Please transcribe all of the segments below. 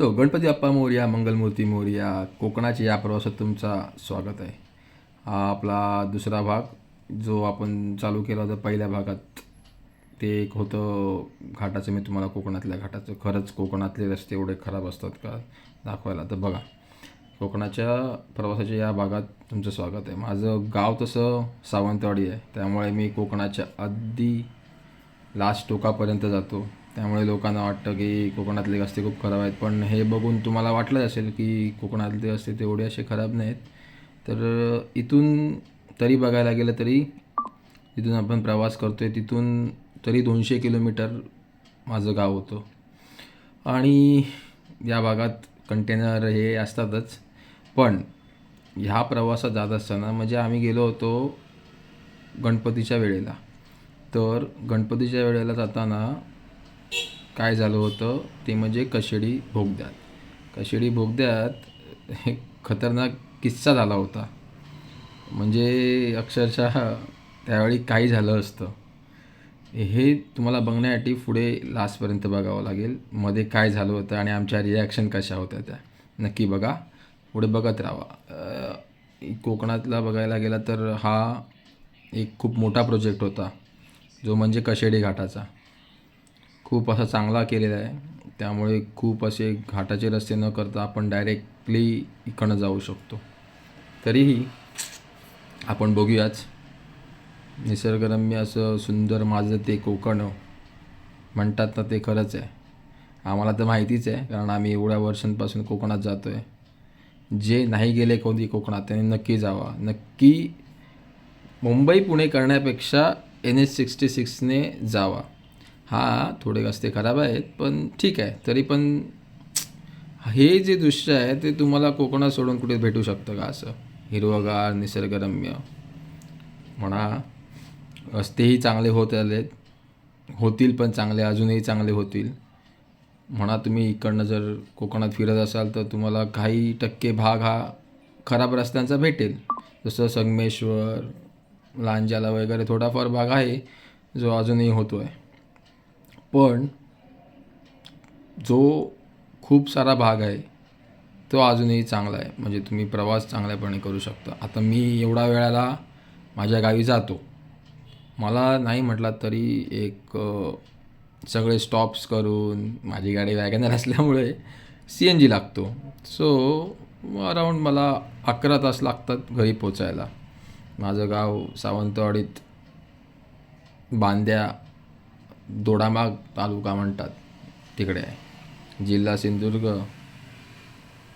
So Ganpati Bappa Morya Mangalmurti Morya कोकणाच्या या प्रवासात तुमचा स्वागत आहे. हा आपला दुसरा भाग जो आपण चालू केला होता पहिल्या भागात ते एक होतं घाटाचं मी तुम्हाला कोकणातल्या घाटाचं. खरंच कोकणातले रस्ते एवढे खराब असतात का? दाखवायला. तर बघा कोकणाच्या प्रवासाच्या या भागात तुमचं स्वागत आहे. माझं गाव तसं सावंतवाडी आहे. त्यामुळे मी कोकणाच्या अगदी लास्ट टोकापर्यंत जातो. त्यामुळे लोकांना वाटतं की कोकणातले रस्ते खूप खराब आहेत. पण हे बघून तुम्हाला वाटलं असेल की कोकणातले रस्ते तेवढे असे खराब नाहीत. तर इथून तरी बघायला गेलं तरी तिथून आपण प्रवास करतो आहे तिथून तरी दोनशे किलोमीटर माझं गाव होतं. आणि या भागात कंटेनर हे असतातच. पण ह्या प्रवासात जात असताना म्हणजे आम्ही गेलो होतो गणपतीच्या वेळेला. तर गणपतीच्या वेळेला जाताना काय झालं होतं ते म्हणजे कशेडी भोगद्यात. कशेडी भोगद्यात एक खतरनाक किस्सा झाला होता. म्हणजे अक्षरशः त्यावेळी काही झालं असतं. हे तुम्हाला बघण्यासाठी पुढे लास्टपर्यंत बघावं लागेल. मध्ये काय झालं होतं आणि आमच्या रिॲक्शन कशा होत्या त्या. नक्की बघा. पुढे बघत राहा. कोकणातला बघायला गेला तर हा एक खूप मोठा प्रोजेक्ट होता. जो म्हणजे कशेडी घाटाचा. खूप असा चांगला केलेला आहे. त्यामुळे खूप असे घाटाचे रस्ते न करता आपण डायरेक्टली इकडनं जाऊ शकतो. तरीही आपण बघूयाच. निसर्गरम्य असं सुंदर माझं ते कोकण म्हणतात ना ते खरंच आहे. आम्हाला तर माहितीच आहे कारण आम्ही एवढ्या वर्षांपासून कोकणात जातो आहे जे नाही गेले कोणी कोकणात त्यांनी नक्की जावा. नक्की मुंबई पुणे करण्यापेक्षा एन एच सिक्स्टी सिक्सने जावा. हा थोडे रस्ते खराब आहेत पण ठीक आहे. तरी पण हे जे दृश्य आहे ते तुम्हाला कोकणात सोडून कुठे भेटू शकतं का असं? हिरवगार निसर्गरम्य. म्हणा रस्तेही चांगले होत आलेत. होतील पण चांगले अजूनही चांगले होतील. म्हणा तुम्ही इकडनं जर कोकणात फिरत असाल तर तुम्हाला काही टक्के भाग हा खराब रस्त्यांचा भेटेल. जसं संगमेश्वर लांजाला वगैरे थोडाफार भाग आहे जो अजूनही होतो आहे पण जो खूप सारा भाग आहे तो अजूनही चांगला आहे. म्हणजे तुम्ही प्रवास चांगल्यापणे करू शकता. आता मी एवढा वेळाला माझ्या गावी जातो. मला नाही म्हटलात तरी एक सगळे स्टॉप्स करून माझी गाडी वॅगनर असल्यामुळे सी एन जी लागतो. सो अराऊंड मला अकरा तास लागतात घरी पोचायला माझं गाव सावंतवाडीत बांद्या दोडामाग तालुका म्हणतात तिकडे आहे. जिल्हा सिंधुदुर्ग.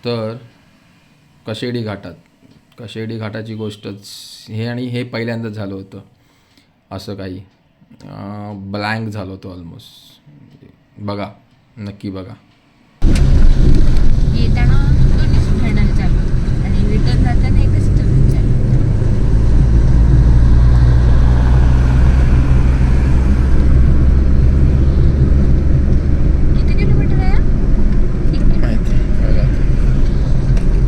तर कशेडी घाटात कशेडी घाटाची गोष्टच हे आणि हे पहिल्यांदाच झालं होतं. असं काही ब्लँक झालं होतं ऑलमोस्ट बघा नक्की बघा येताना दोन्ही फिरणार चालू आणि रिटर्न जाताना एकच टर्न चालू किती किलोमीटर आहे हा? ठीक आहे माहिती बघा ते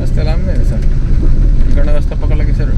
रस्ता लांब नाही सर इकडनं रस्ता पकडला की सर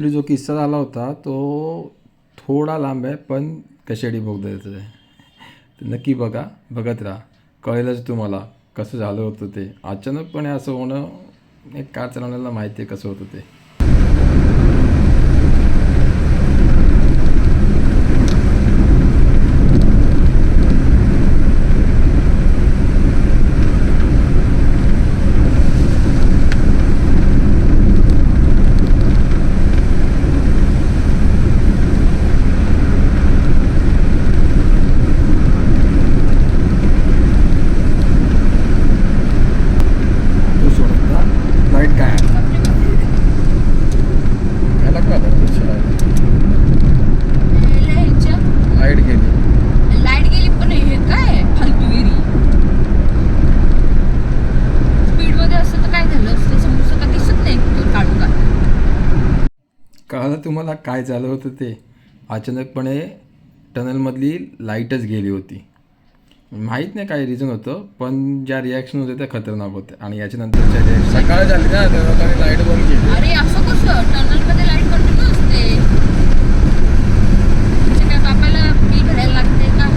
ॲक्च्युली जो किस्सा झाला होता तो थोडा लांब आहे पण कशेडी बोगद्याचं आहे नक्की बघा बघत राहा. कळेलच तुम्हाला कसं झालं होतं ते. अचानकपणे असं होणं एक कार चालवण्याला माहिती आहे कसं होतं ते. काय झालं होतं ते? अचानकपणे टनलमधली लाईटच गेली होती. माहीत नाही काय रिझन होतं पण ज्या रिॲक्शन होत्या त्या खतरनाक होत्या. आणि याच्यानंतरच्या रिॲक्शन सकाळ झाली ना त्या लोकांनी लाइट बंद केली. अरे असं कसं? टनलमध्ये लाइट कंटिन्यू असते. म्हणजे काय बापाला बिल भरायला लागते का?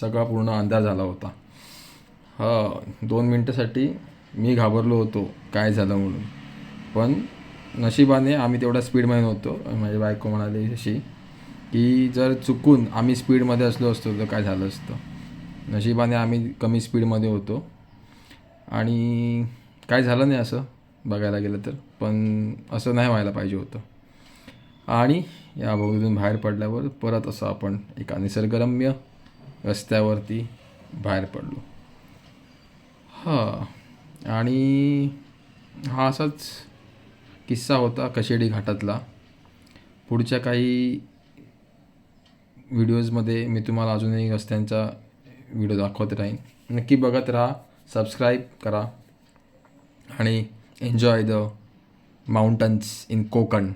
सगळा पूर्ण अंधार झाला होता. हा दोन मिनटासाठी मी घाबरलो होतो काय झालं म्हणून. पण नशिबाने आम्ही तेवढ्या स्पीडमध्ये नव्हतो. माझी बायको म्हणाली अशी की जर चुकून आम्ही स्पीडमध्ये असलो असतो तर काय झालं असतं? नशिबाने आम्ही कमी स्पीडमध्ये होतो. आणि काय झालं नाही असं? बघायला गेलं तर. पण असं नाही व्हायला पाहिजे होतं. आणि या भोगीतून बाहेर पडल्यावर परत असं आपण एका निसर्गरम्य रस्त्यावरती बाहेर पडलो. हां. आणि हा असाच किस्सा होता कशेडी घाटातला. पुढच्या काही व्हिडिओजमध्ये मी तुम्हाला अजूनही रस्त्यांचा व्हिडिओ दाखवत राहीन. नक्की बघत राहा सबस्क्राईब करा आणि enjoy the mountains in Konkan.